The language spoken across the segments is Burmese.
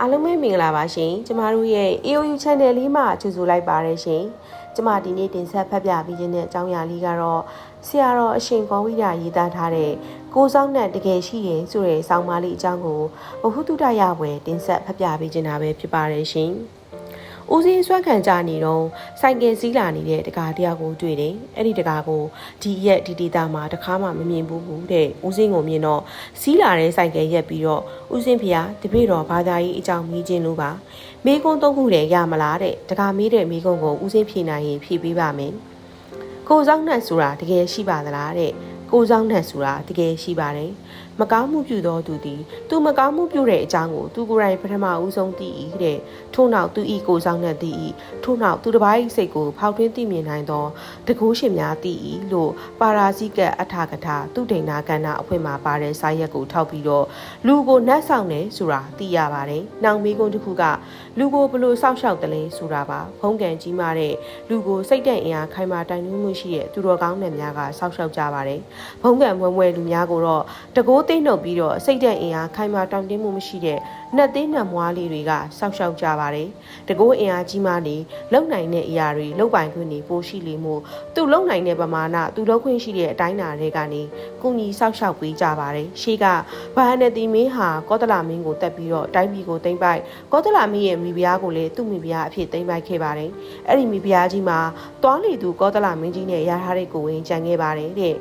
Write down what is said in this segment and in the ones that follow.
အားလုံးပဲမင်္ဂလာပါရှင်ကျမတို့ရဲ့ AOU Channel လေးမှာကြိုဆိုလိုက်ပါရရှင်ကျမဒီနေ့တင်ဆက်ဖတ်ပြပေးခြင်းတဲ့အကြောင်းအရာလေးကတော့ဆရာတော်အရှင်ကောဝိဒရေးသားထားတဲ့ကိုစောင်းနဲ့တကယ်ရှိရင်ဆိုတဲ့ဆောင်းပါးလေးအကြောင်းကိုဘဟုတုတရဝယ်တင်ဆက်ဖတ်ပြပေးခြင်းတာပဲဖြစ်ပါတယ်ရှင် ဦးစင်းဆွမ်းခံကြနေတော့စိုက်ကယ်စီးလာနေတဲ့တကားတယောက်ကိုတွေ့တယ်။အဲ့ဒီတကားကိုဒီရက်ဒီဒေတာမှာတခါမှမမြင်ဘူးဘူးတဲ့။ဦးစင်းကိုမြင်တော့စီးလာတဲ့စိုက်ကယ်ရက်ပြီးတော့ဦးစင်းဖေဟာတပည့်တော်ဘာသာရေးအကြောင်းမေးခြင်းလို့ပါ။မေးခွန်းသုံးခုလည်းရမလားတဲ့။တကားမေးတဲ့မေးခွန်းကိုဦးစင်းဖြေနိုင်ရင်ဖြေပေးပါမယ်။ကိုစောင်းနဲ့ဆိုတာတကယ်ရှိပါသလားတဲ့။ကိုစောင်းနဲ့ဆိုတာတကယ်ရှိပါတယ်။ မကောင်းမှုပြုသောသူသည်သူမကောင်းမှုပြုတဲ့အကြောင်းကိုသူကိုယ်တိုင်ပထမဦးဆုံးသိ၏တဲ့ထို့နောက်သူဤကိုဆောင်နဲ့သိ၏ထို့နောက်သူတစ်ပါး၏စိတ်ကိုဖောက်ထွင်းသိမြင်နိုင်သောတကူးရှင်များသိ၏လို့ပါရာဇိကအထာကထာသူဒိဏကန္နာအဖွင့်မှာပါတဲ့စာရက်ကိုထောက်ပြီးတော့လူကိုနှက်ဆောင်တယ်ဆိုတာသိရပါတယ်။နောက်မေးခွန်းတစ်ခုကလူကိုဘလို့စောက်ရှောက်တယ်လဲဆိုတာပါဖုံးကန်ကြီးမားတဲ့လူကိုစိတ်တန့်အင်အားခိုင်မာတိုင်နှင်းမှုရှိတဲ့သူတော်ကောင်းတွေများကစောက်ရှောက်ကြပါတယ်။ဖုံးကန်မွဲမွဲလူများကိုတော့တကိုးသိမ့်နှုတ်ပြီးတော့စိတ်တန့်အင်အားခိုင်မာတောင့်တင်းမှုမရှိတဲ့နှက်သေးနှက်မွားလေးတွေကစောက်ရှောက်ကြပါတယ်။တကိုးအင်အားကြီးမားနေလုံနိုင်တဲ့အရာတွေလုံပိုင်ခွင့်တွေပိုရှိလေမှုသူလုံနိုင်တဲ့ပမာဏသူလုံခွင့်ရှိတဲ့အတိုင်းအတာတွေကနေကုညီစောက်ရှောက်ပေးကြပါတယ်။ရှေးကဘာဟနတိမင်းဟာကောသလမင်းကိုတက်ပြီးတော့တိုင်းပြည်ကိုသိမ်းပိုက်ကောသလမင်းရဲ့မိဖုရားကိုလည်းသူ့မိဖုရားအဖြစ်သိမ်းပိုက်ခဲ့ပါတယ်။အဲ့ဒီမိဖုရားကြီးမှာတွားလီသူကောသလမင်းကြီးနဲ့ရထားတဲ့ကိုဝင်ကြံခဲ့ပါတယ်တဲ့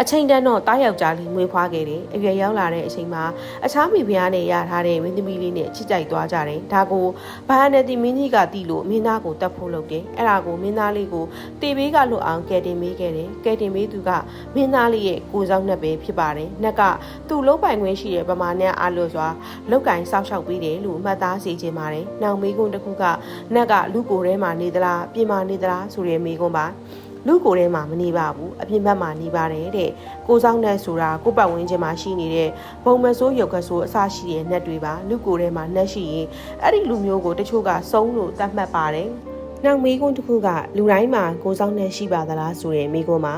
အချိန်တန်းတော့တားယောက်ျားလေးမွေးဖွားခဲ့တယ်အရွယ်ရောက်လာတဲ့အချိန်မှာအခြားမိဖုရားနဲ့ရထားတဲ့မင်းသမီးလေးနဲ့ချစ်ကြိုက်သွားကြတယ်ဒါကိုဘာနဲ့တီမင်းကြီးကတီးလို့မင်းသားကိုတတ်ဖို့လုပ်တယ်အဲ့ဒါကိုမင်းသားလေးကိုတေဘေးကလွတ်အောင်ကယ်တင်ပေးခဲ့တယ်ကယ်တင်ပေးသူကမင်းသားလေးရဲ့ကိုဆောင်နှက်ပဲဖြစ်ပါတယ်နှက်ကသူ့လုံးပိုင်ခွင့်ရှိတဲ့ဗမာနဲ့အားလို့စွာလောက်ကင်စောက်ရှောက်ပေးတယ်လို့မှတ်သားစေချင်ပါတယ်နောက်မေးခွန်းတစ်ခုကနှက်ကလူကိုယ်ထဲမှာနေသလားပြင်မာနေသလားဆိုတဲ့မေးခွန်းပါ လူကိုယ်ထဲမှာမနေပါဘူးအပြင်ဘက်မှာနေပါတယ်တဲ့ကိုဆောင်တဲ့ဆိုတာကိုပတ်ဝန်းကျင်မှာရှိနေတဲ့ဘုံမဆိုးရုပ်ကဆိုးအစရှိတဲ့နှက်တွေပါလူကိုယ်ထဲမှာနှက်ရှိရင်အဲ့ဒီလူမျိုးကိုတချို့ကစုံလို့တတ်မှတ်ပါတယ်နောက်မေးခွန်းတစ်ခုကလူတိုင်းမှာကိုဆောင်နဲ့ရှိပါသလားဆိုတဲ့မေးခွန်းမှာ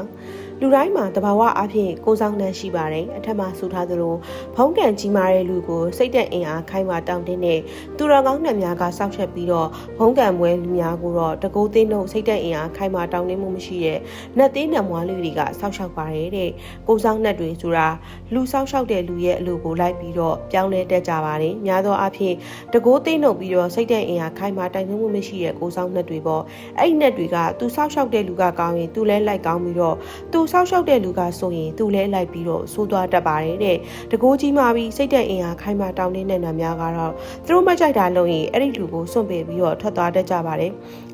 လူတိုင်းမှာတဘာဝအဖြစ်ကိုဆောင်နှံရှိပါတယ်အထက်မှာဆိုထားသလိုဖုံးကန်ကြီးမားတဲ့လူကိုစိတ်သက်အင်အားခိုင်းမာတောင်းတင်းတဲ့သူတော်ကောင်းနှံများကစောက်ချက်ပြီးတော့ဖုံးကန်ပွဲလူများကိုတော့တကိုးသိန်းတို့စိတ်သက်အင်အားခိုင်းမာတောင်းတင်းမှုမရှိတဲ့နှက်သေးနှံမွားလေးတွေကစောက်ရှောက်ပါတယ်တဲ့ကိုဆောင်နှက်တွေဆိုတာလူစောက်ရှောက်တဲ့လူရဲ့အလိုကိုလိုက်ပြီးတော့ပြောင်းလဲတက်ကြပါတယ်များသောအားဖြင့်တကိုးသိန်းတို့ပြီးတော့စိတ်သက်အင်အားခိုင်းမာတိုင်နှမှုမရှိတဲ့ကိုဆောင်နှက်တွေပေါ့အဲ့ဒီနှက်တွေကသူစောက်ရှောက်တဲ့လူကကောင်းရင်သူလဲလိုက်ကောင်းပြီးတော့သူဆောက်ရှောက်တဲ့လူကဆိုရင်သူလဲလိုက်ပြီးတော့စိုးသွားတတ်ပါတယ်တဲ့တကိုးကြီးမှပြီးစိတ်တဲ့အင်အားခိုင်းမှတောင်းနေတဲ့နာများကတော့သူတို့မကြိုက်တာလို့ရင်အဲ့ဒီလူကိုစွန့်ပယ်ပြီးတော့ထွက်သွားတတ်ကြပါတယ်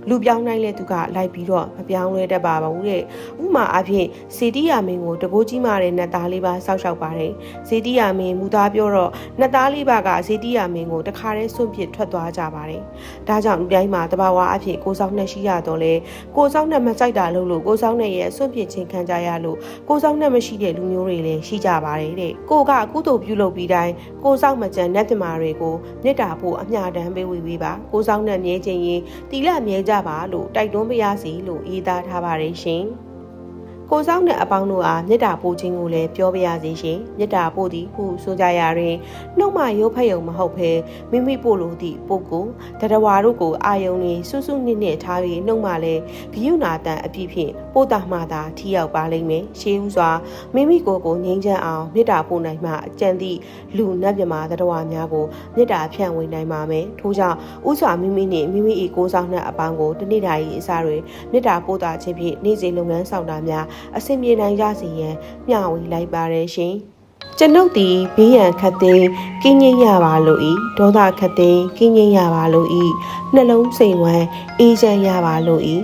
လူပြောင်းနိုင်လဲသူကလိုက်ပြီးတော့မပြောင်းလဲတတ်ပါဘူးတဲ့ဥမာအဖြစ်စေတီယာမင်းကိုတကိုးကြီးမှတဲ့နတ်သားလေးပါဆောက်ရှောက်ပါတယ်စေတီယာမင်းမူသားပြောတော့နတ်သားလေးပါကစေတီယာမင်းကိုတခါတည်းစွန့်ပစ်ထွက်သွားကြပါတယ်ဒါကြောင့်လူတိုင်းမှာတဘာဝအဖြစ်ကိုဆောင်နဲ့ရှိရတော့လဲကိုဆောင်နဲ့မကြိုက်တာလို့လို့ကိုဆောင်နဲ့ရဲ့စွန့်ပစ်ခြင်းခံကြရလို့ကိုဆောင်နဲ့မရှိတဲ့လူမျိုးတွေလည်းရှိကြပါတယ်တဲ့ကိုကကုသိုလ်ပြုလုပ်ပြီးတိုင်းကိုဆောင်မကြံနတ်တမာတွေကိုမေတ္တာဖို့အမျှတမ်းပေးဝေပေးပါကိုဆောင်နဲ့မြဲခြင်းရင်တီလမြဲကြပါလို့တိုက်တွန်းပါရစီလို့ရေးသားထားပါတယ်ရှင် ကိုဆောင်တဲ့အပေါင်းတို့အားမေတ္တာပို့ခြင်းကိုလည်းပြောပြရစီရှင်မေတ္တာပို့သည်ဟုဆိုကြရရင်နှုတ်မှရုပ်ဖက်ယုံမဟုတ်ဘဲမိမိပို့လို့သည့်ပုဂ္ဂိုလ်တတဝါတို့ကိုအာယုံနေစွစွနစ်နစ်ထားပြီးနှုတ်မှလည်းဂယုနာတန်အပြည့်ဖြင့်ပို့တာမှသာထိရောက်ပါလိမ့်မယ်ရှေးဥစွာမိမိကိုယ်ကိုငြိမ်းချမ်းအောင်မေတ္တာပို့နိုင်မှအကျင့်သည့်လူနတ်မြမာတတဝါများကိုမေတ္တာဖြန့်ဝေနိုင်ပါမယ်ထို့ကြောင့်ဥစွာမိမိနှင့်မိမိ၏ကိုးဆောင်နှင့်အပေါင်းကိုတနေ့တိုင်းအစားတွေမေတ္တာပို့တာခြင်းဖြင့်နေ့စဉ်လုပ်ငန်းဆောင်တာများအဆင်ပြေနိုင်ကြစေရန်မျှဝေလိုက်ပါရရှင်ကျွန်ုပ်သည်ဘေးရန်ခတ်သိမ်းကင်းငြိမ်းရပါလို့ဤဒေါသခတ်သိမ်းကင်းငြိမ်းရပါလို့ဤနှလုံးစိမ်ဝမ်းအေးချမ်းရပါလို့ဤ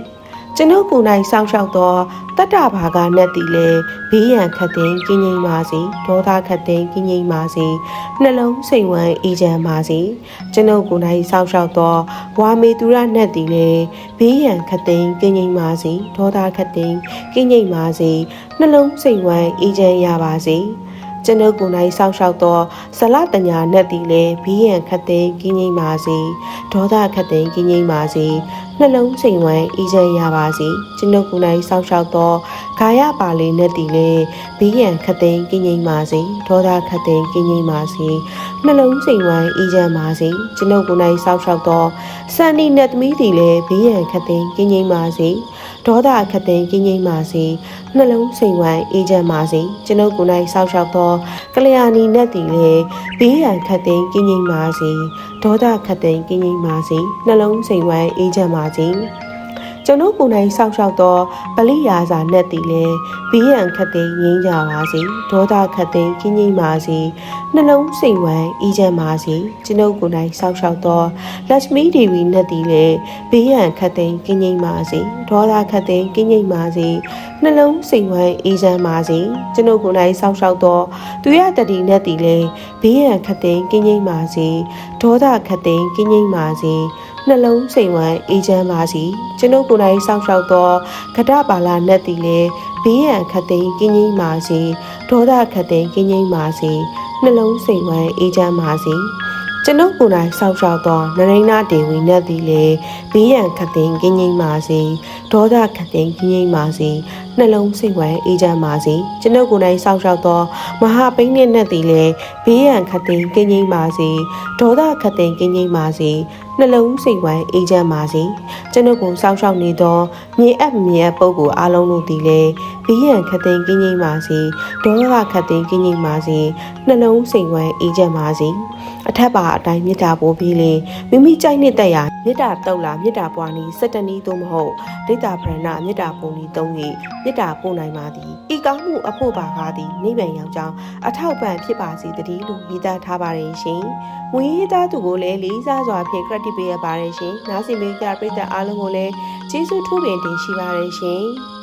ကျွန်ုပ်ကိုယ်၌စောင့်ရှောက်သောတတ္တဘာကနဲ့တည်လေဘေးရန်ခတ်သိမ်းကင်းငြိမ်းပါစေဒေါသခတ်သိမ်းကင်းငြိမ်းပါစေနှလုံးစိမ်ဝမ်းအေးချမ်းပါစေကျွန်ုပ်ကိုယ်၌စောင့်ရှောက်သောဝါမေသူရနဲ့တည်လေဘေးရန်ခတ်သိမ်းကင်းငြိမ်းပါစေဒေါသခတ်သိမ်းကင်းငြိမ်းပါစေနှလုံးစိမ်ဝမ်းအေးချမ်းရပါစေ ကျွန်ုပ်ကိုယ်၌စောင့်ရှောက်သောဇလတညာနတ်သည်လည်းဘီးရန်ခတ်သိမ်းကင်းငိမ့်ပါစေဒေါသခတ်သိမ်းကင်းငိမ့်ပါစေနှလုံးစိမ်ဝမ်းအေးချမ်းရပါစေကျွန်ုပ်ကိုယ်၌စောင့်ရှောက်သောဂါယပါလီနတ်သည်လည်းဘီးရန်ခတ်သိမ်းကင်းငိမ့်ပါစေဒေါသခတ်သိမ်းကင်းငိမ့်ပါစေနှလုံးစိမ်ဝမ်းအေးချမ်းပါစေကျွန်ုပ်ကိုယ်၌စောင့်ရှောက်သောစန္ဒီနတ်သမီးသည်လည်းဘီးရန်ခတ်သိမ်းကင်းငိမ့်ပါစေ ဒေါသခတ်သိမ်းကင်းငိမ့်ပါစေနှလုံးစိမ်ဝမ်းအေးချမ်းပါစေကျွန်ုပ်ကိုယ်၌စောင့်ရှောက်သောကလျာဏီနတ်တီလေဘေးရန်ခတ်သိမ်းကင်းငိမ့်ပါစေဒေါသခတ်သိမ်းကင်းငိမ့်ပါစေနှလုံးစိမ်ဝမ်းအေးချမ်းပါစေ ကျွန်ုပ်ကိုယ်တိုင်စောင့်ရှောက်သောပလိယာစာနတ်တီလေဘေးရန်ခတ်သိမ်းငြိမ်းကြပါစေဒေါသခတ်သိမ်းကင်းငိမ့်ပါစေနှလုံးစိမ်ဝမ်းအေးချမ်းပါစေကျွန်ုပ်ကိုယ်တိုင်စောင့်ရှောက်သောလက်မီဒေဝီနတ်တီလေဘေးရန်ခတ်သိမ်းကင်းငိမ့်ပါစေဒေါသခတ်သိမ်းကင်းငိမ့်ပါစေနှလုံးစိမ်ဝမ်းအေးချမ်းပါစေကျွန်ုပ်ကိုယ်တိုင်စောင့်ရှောက်သောသူရတတိနဲ့တီလဲဘေးရန်ခတ်သိမ်းကင်းငိမ့်ပါစေဒေါသခတ်သိမ်းကင်းငိမ့်ပါစေ နှလုံးစိမ်ဝမ်းအေးချမ်းပါစေကျွန်ုပ်ကိုယ်တိုင်စောင့်ရှောက်သောကဒပါလာနဲ့တီလဲဘေးရန်ခတ်သိမ်းကင်းငိမ့်ပါစေဒေါသခတ်သိမ်းကင်းငိမ့်ပါစေနှလုံးစိမ်ဝမ်းအေးချမ်းပါစေကျွန်ုပ်ကိုယ်တိုင်စောင့်ရှောက်သောနရိနာဒေဝီနဲ့တီလဲဘေးရန်ခတ်သိမ်းကင်းငိမ့်ပါစေဒေါသခတ်သိမ်းကင်းငိမ့်ပါစေနှလုံးစိတ်ဝမ်းအေးချမ်းပါစေကျွန်ုပ်ကိုယ်တိုင်စောင့်ရှောက်သောမဟာပိန်းနဲ့နဲ့တည်လဲဘေးရန်ခတ်သိမ်းကင်းငိမ့်ပါစေဒေါသခတ်သိမ်းကင်းငိမ့်ပါစေနှလုံးစိတ်ဝမ်းအေးချမ်းပါစေကျွန်ုပ်ကိုစောင့်ရှောက်နေသောမြေအပ်မြေအပ်ပုဂ္ဂိုလ်အားလုံးတို့သည်လဲဘေးရန်ခတ်သိမ်းကင်းငိမ့်ပါစေဒေါသခတ်သိမ်းကင်းငိမ့်ပါစေနှလုံးစိတ်ဝမ်းအေးချမ်းပါစေအထက်ပါအတိုင်းမေတ္တာပို့ပြီးလေမိမိကြိုက်နှစ်သက်ရာမေတ္တာတုတ်လာမေတ္တာပွားနည်းစက်တနည်းသို့မဟုတ်ဒိဋ္ဌာပရဏမေတ္တာပုံနည်းသုံး၍မေတ္တာပို့နိုင်ပါသည်ဤကောင်းမှုအဖို့ပါကားသည်နိဗ္ဗာန်ရောက်ကြောင်းအထောက်ပံ့ဖြစ်ပါစေတည်းလို့ရေးသားထားပါတယ်ရှင်။ငွေရေးသားသူကိုလည်းလေးစားစွာဖြင့် credit ပေးရပါတယ်ရှင်။နားဆင်ပေးကြတဲ့ပရိသတ်အားလုံးကိုလည်းကျေးဇူးထူးပင်တင်ရှိပါတယ်ရှင်။